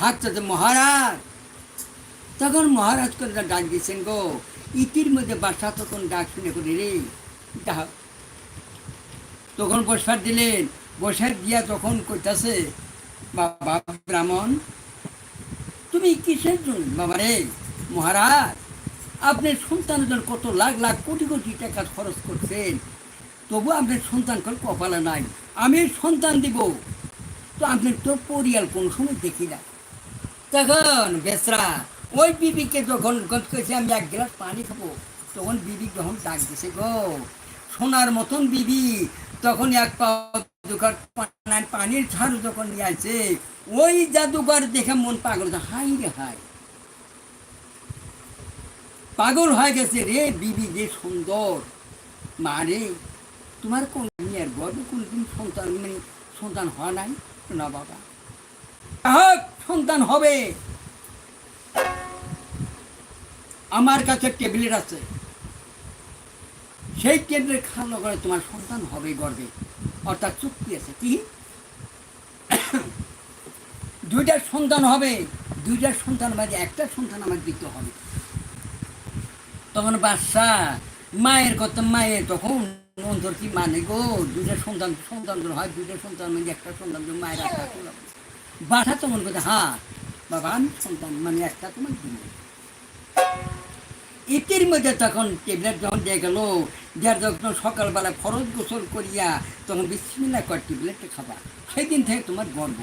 হাত চাচ্ছে মহারাজ। তখন মহারাজ করে ডাক দিয়েছেন গো, ইতির মধ্যে বাসা তখন ডাক শুনে করি রে তখন বসার দিলেন, বসার দিয়া তখন কইতাছে, বাবা ব্রাহ্মণ, তুমি কিসের জন্য বাবা রে? মহারাজ, আপনার সন্তানের জন্য কত লাখ লাখ কোটি কোটি টাকা খরচ করছেন। তবু আপনার সন্তান কোন কপালে নাই, আমি সন্তান দিব। তো আপনার তো পরিয়াল কোন সময় দেখি না। তখন বেসরা ওই বিবিকে যখন করেছে আমি এক গ্লাস পানি খাব। তখন বিবি যখন ডাক দিছে, গো, সোনার মতন বিবি তখন এক জাদুঘর পানির ঝাড়ু যখন নিয়ে আসছে ওই জাদুঘর দেখে মন পাগল হাই রে হাই পাগল হয়ে গেছে রে বিবি, যে সুন্দর। মা রে, তোমার কোন মেয়ের গর্বে কোনদিন সন্তান মানে সন্তান হয় নাই? না বাবা। সন্তান হবে। আমার কাছে টেবিলেট আছে। সেই টেবিলের খাওয়ানো করে তোমার সন্তান হবে গর্বে। অর্থাৎ চুক্তি আছে। কি? দুইটা সন্তান হবে। দুইটার সন্তান মাঝে একটা সন্তান আমাকে দিতে হবে। তখন বাচ্চা, মায়ের কথা মায়ের তখন অন্তর কি মানে গো? দুইটা সন্তান সন্তান হয়। দুইটা সন্তান মানে একটা সন্তান মায়ের আশা করলাম তো মনে করছে হ্যাঁ বাবা সন্তান মানে একটা তোমার দিন। এটির মধ্যে তখন টেবলেট যখন দিয়ে গেল যার যখন সকালবেলা ফরজ গোসল করিয়া তখন বিসমিল্লা কর টেবলেটটা খাবা। সেই দিন থেকে তোমার গর্ব।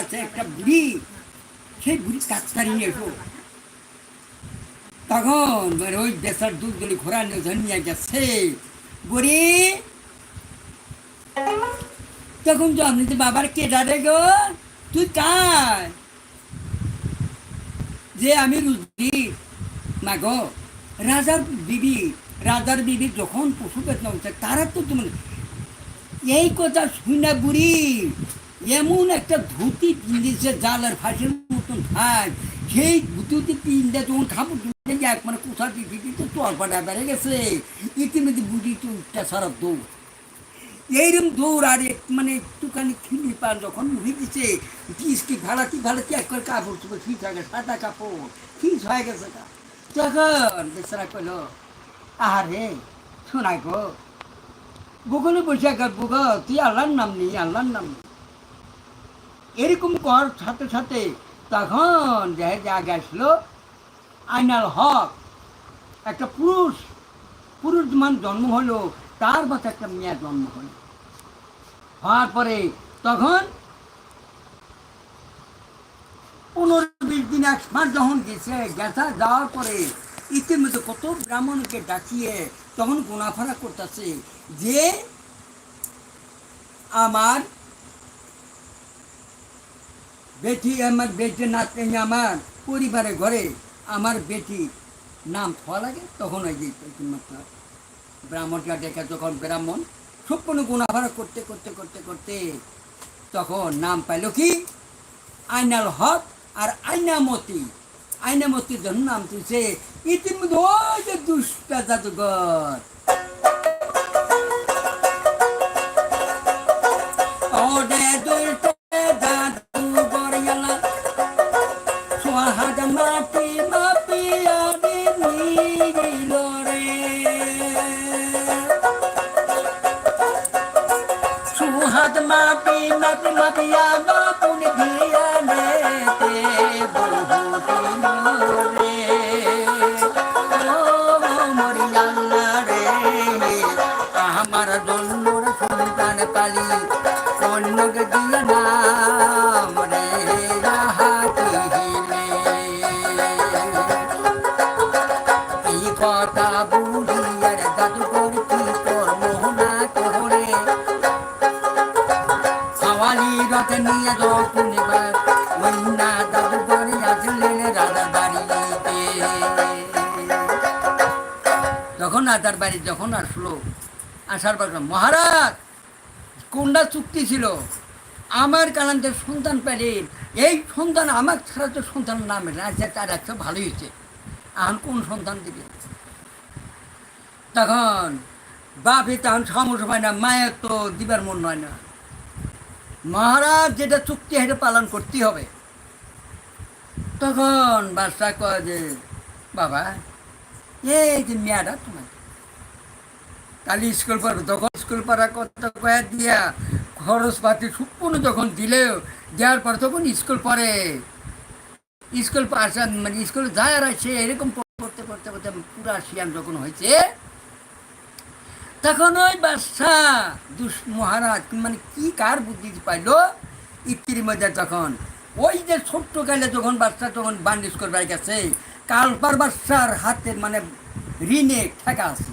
আছে একটা বুড়ি সেই বুড়ি ডাক্তারি নিয়ে এসো তখন মানে ওই দেশের দুধগুলি ঘোরা নিয়ে ধরে নিয়ে গেছে বুড়ি তখন তো আপনি তো বাবার কে দাদা গো তুই কার যে আমি রুজি মা গো রাজার বিবি রাজার বিবি যখন পশু বেতন তারা তো তুমি এই কথা শুনে বুড়ি এমন একটা ধুতি পিন্দিছে জালের ফাঁসের মতন ভাই সেই ধুতি পিন্দে যখন খাব এক মানে কোথা দিতে দিতে তরপাটা বেড়ে গেছে। ইতিমধ্যে বুড়ি তো উঠটা সারা দৌড়। এইরকম দৌড় আর এক মানে একটুখানি খিলি পান যখন দিচ্ছে পিস কি ভাড়া কি ভাড়া কি এক করে কাপড় চোপড় ঠিক হয়ে গেছে সাদা কাপড়। ঠিক হয়ে গেছে। তখন বেচারা কইল আরে শোনাই গো বগলে বসে গেল বুগ তুই আল্লাহর নাম নেই আল্লাহর নাম নেই এরকম কর, সাথে সাথে তখন যে জায়গা আসলো, আইনাল হক, একটা পুরুষ পুরুষ মান জন্ম হলো, তার মতো একটা মেয়ে জন্ম হলো। হওয়ার পরে তখন পনেরো বিশ দিন এক মাস যখন গেছে, গেছা, যাওয়ার পরে ইতিমধ্যে কত ব্রাহ্মণকে ডাকিয়ে তখন গুণাফারা করতেছে যে, আমার বেটি আমার বেটি নাচতে আমার পরিবারে ঘরে। আমার বেটি নাম থোয়া লাগে, তখন ওই যে ব্রাহ্মণকে ডেকে যখন ব্রাহ্মণ, সম্পূর্ণ গুণাভাড়া করতে করতে করতে করতে তখন নাম পাইল কি? আইনাল হক আর আইনামতি। আইনামতির জন্য নাম তুলছে ইতিমধ্যে ওই যে দুষ্টা জাদুঘর। যখন আসলো, আসার পর মহারাজ, কোনটা চুক্তি ছিল? আমার কালান্তের সন্তান পেলেন এই সন্তান আমার ছাড়া তো সন্তান নাম রাজা তার একটা ভালোই হয়েছে। এখন কোন সন্তান দিবে? তখন বাপে তখন সমস্যা হয় না, মায়ের তো দিবার মন হয় না। মহারাজ, যেটা চুক্তি সেটা পালন করতেই হবে। তখন বাদশাহ কয় যে, বাবা, এই যে মেয়াটা তোমার কালি স্কুল পড়বে তখন স্কুল পড়ার কথা কয়া দিয়া খরচ পাতি সম্পূর্ণ যখন দিলেও দেওয়ার পর তখন স্কুল পড়ে। স্কুল পাশ মানে স্কুল যায় আর এরকম পড়তে পড়তে পড়তে পুরা শিয়ান যখন হয়েছে, তখন ওই বাদশাহ দুষ মহারাজ মানে কি কার বুদ্ধি পাইলো? ইত্তির মধ্যে তখন, ওই যে ছোট্ট কালে যখন বাচ্চা তখন বান্ডিস করবার গেছে, কালপার বাচ্চার হাতে মানে ঋণে ঠেকা আছে।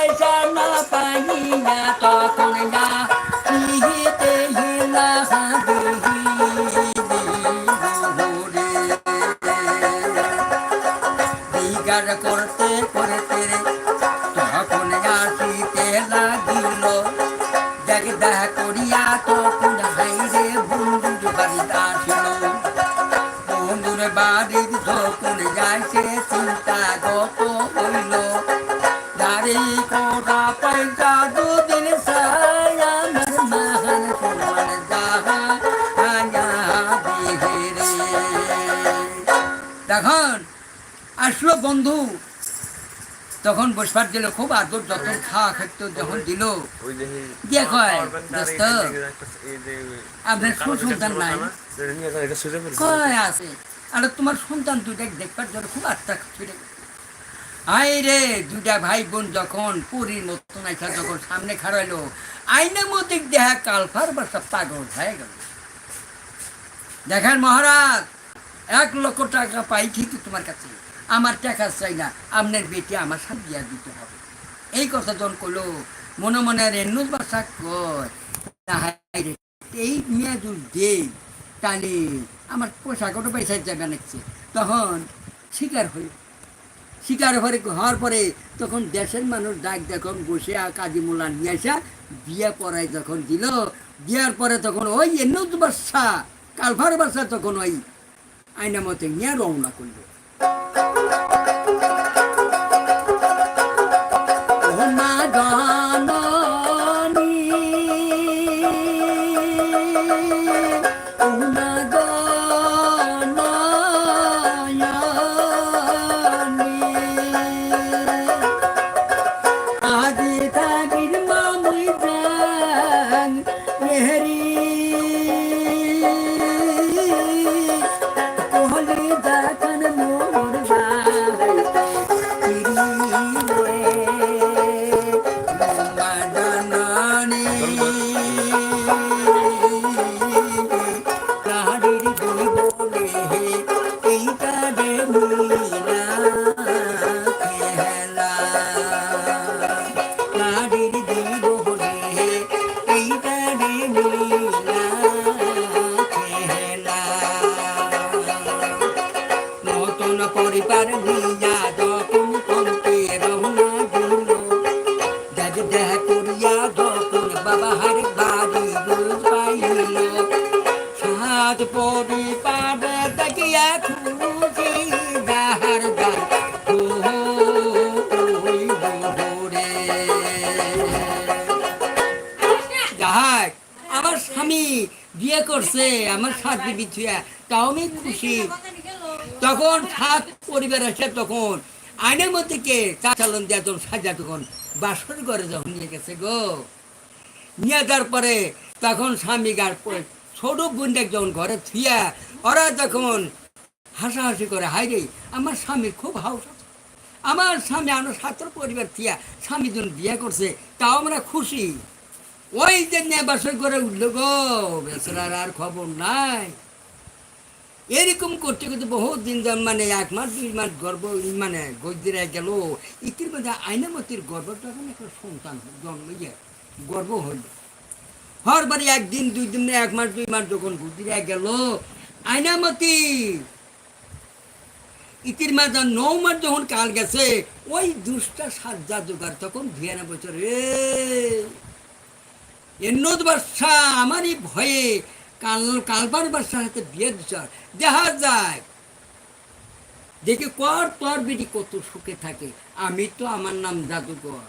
বরসা পয়সা না পাইয়া তখন আসলো বন্ধু। তখন বসবার দিল খুব আদর যতন খাওয়া খেত যখন দিল। দিয়ে কয়, দোস্ত, আপনার কালো সুসন্তান নাই? কয় আছে? আর তোমার সন্তান দুটা দেখবার জন্য খুব আত্মা আই রে দুটা ভাই বোন যখন পুরীর মতন আইসা যখন সামনে খাড়াইলো আইনের মধ্যে দেখা কালফার বাসা পাগল হয়ে গেল। দেখেন মহারাজ এক লক্ষ টাকা পাই ঠিকই তোমার কাছে আমার টাকা চাই না আপনার বেটি আমার সাথে বিয়া দিতে হবে। এই কথা যখন করল মনে মনে রেনুর বাসা কয় না হায় রে, এই মেয়ে যদি তাহলে আমার পোশাকটা পয়সা যাবে নাকছে তখন শিকার হইল। শিকার হয়ে হওয়ার পরে তখন দেশের মানুষ ডাক যখন বসে কাজী মোল্লা নিয়ে আসা, বিয়া পড়ায় যখন দিল, বিয়ার পরে তখন ওই এনুজ বাসা কালভার বাসা তখন ওই আইনামতে নিয়ে রওনা করল। তাহার দাদি দুধ পাইল। সাত পরি পাবে তাকিয়া খুশি তাহার যাহাক, আমার স্বামী বিয়ে করছে, আমার সাত বিবি তাও আমি খুশি। তখন সাত পরিবার আসে তখন আইনের মধ্যে কে চা চালান দিয়ে তোর সাজা তখন বাসর ঘরে যখন নিয়ে গেছে গো। নিয়ে পরে তখন স্বামী গার পরে ছোট বোনটা যখন ঘরে থুইয়া ওরা তখন হাসাহাসি করে হাই রে, আমার স্বামীর খুব হাউস আমার স্বামী আমরা ছাত্র পরিবার থিয়া স্বামী যখন বিয়ে করছে, তাও আমরা খুশি। ওই যে নিয়ে বাসর করে উঠল গো, বেচারার আর খবর নাই। এরকম করতে করতে বহুত দিন মানে এক মাস, দুই মাস গর্ব মানে গজ্জিরা গেল। ইতির মধ্যে আইনামতির গর্বটা তখন একটা সন্তান জন্ম ইয়ে গর্ব হইল হর বাড়ি একদিন, দুই দিন এক মাস, দুই মাস যখন গজ্জিরা গেল, আইনামতি। ইতির মাঝে নৌ মাস যখন কাল গেছে, ওই দুষ্টা সাজ্জা জোগাড় তখন ভিয়ানা বছর রে এন্নত বাদশা আমারই ভয়ে, কাল কালবার বাদশার হাতে বিয়ে দিচ্ছে দেখা যায়। দেখি কর, তোর বেটি কত সুখে থাকে, আমি তো আমার নাম জাদুকর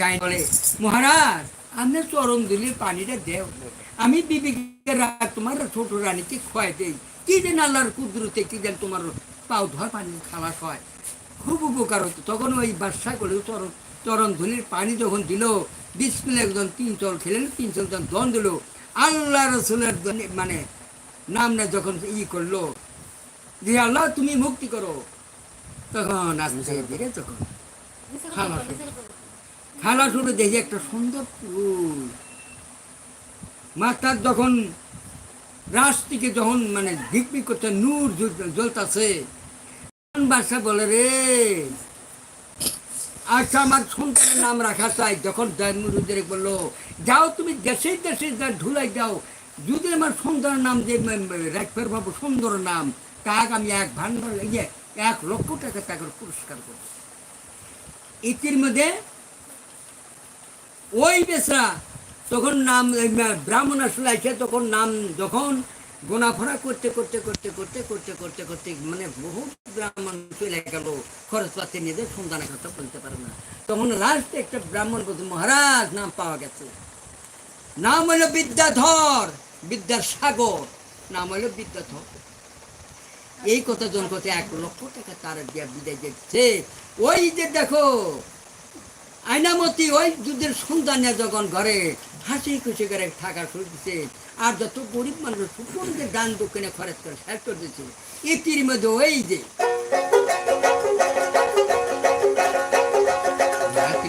গাই বলে মহারাজ আপনি চরম দিলে পানিটা দেও। আমি বিবেকে রাত তোমার ছোট রানীকে খোয়াই দেই। কি যেন আল্লাহর কুদরতে কি যেন তোমার পাও ধোয়া পানি খালাস হয়। খুব উপকার হতো। তখন ওই বাদশা করে চরণ চরণ ধুলির পানি যখন দিল বিশ মিলে একজন তিন চল খেলেন তিন চল যখন দন দিল আল্লাহ রসুলের মানে নাম না যখন ই করল যে আল্লাহ তুমি মুক্তি করো। তখন আসছে ধীরে তখন খালা শুরু দেখি একটা সুন্দর ফুল। মাথার যখন রাস থেকে যখন মানে ঝিকমিক করতে নূর জ্বল- জ্বলতাছে বাদশা বলে, রে আচ্ছা আমার সন্তানের নাম রাখা চাই। যখন জয়মুরুদের বলল, যাও তুমি দেশে দেশে যা ঢুলাই যাও। যদি আমার সন্তানের নাম যে রাখবার বাবু সুন্দর নাম, তাক আমি এক ভান্ডার এক লক্ষ টাকা তাকে পুরস্কার করব। ইতির মধ্যে ওই বেসরা তখন নাম ব্রাহ্মণ আসলে আসে তখন নাম যখন গোনাফোনা করতে করতে করতে করতে করতে করতে করতে মানে বহু ব্রাহ্মণ চলে গেল। খরচ পাতি নিজে সন্তানের কথা বলতে পারে না। তখন লাস্টে একটা ব্রাহ্মণ বলছে মহারাজ নাম পাওয়া গেছে। নাম হলো বিদ্যাধর, বিদ্যার সাগর। নাম হলো বিদ্যাধর। এই কথা জন কথা এক লক্ষ টাকা তার দিয়া বিদায় দিচ্ছে ওই যে দেখো আয়নামতি ওই যুদ্ধের সন্তানে যখন ঘরে হাসি খুশি করে থাকা শুরু দিচ্ছে আর যত গরিব মানুষ সকলকে দান দক্ষিণে খরচ করে শেষ করে দিচ্ছে এটির মধ্যে ওই যে রাত্রি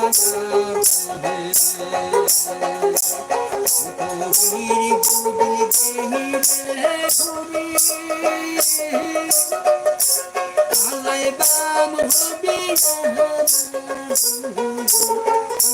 দেহি আলাই বাম হবি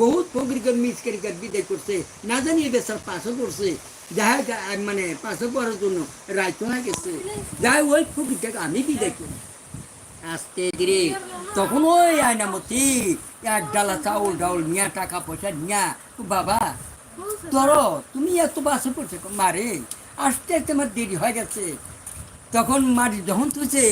বহুত ফকরিকার মিসকারিকার বিদায় করছে। না জানি এ বেচার পাশও করছে যাই হোক, মানে পাশে পড়ার জন্য রাইতো না গেছে। যাই ওই ফকরিটাকে আমি বিদায় করি। আস্তে ধীরে তখন ওই আয়নামতি এক ডালা চাউল ডাউল নিয়া টাকা পয়সা নিয়া বাবা ধরো তুমি এত বাসে পড়ছে মারে আসতে আসতে আমার দেরি হয়ে গেছে। তখন মাটি যখন তুলছে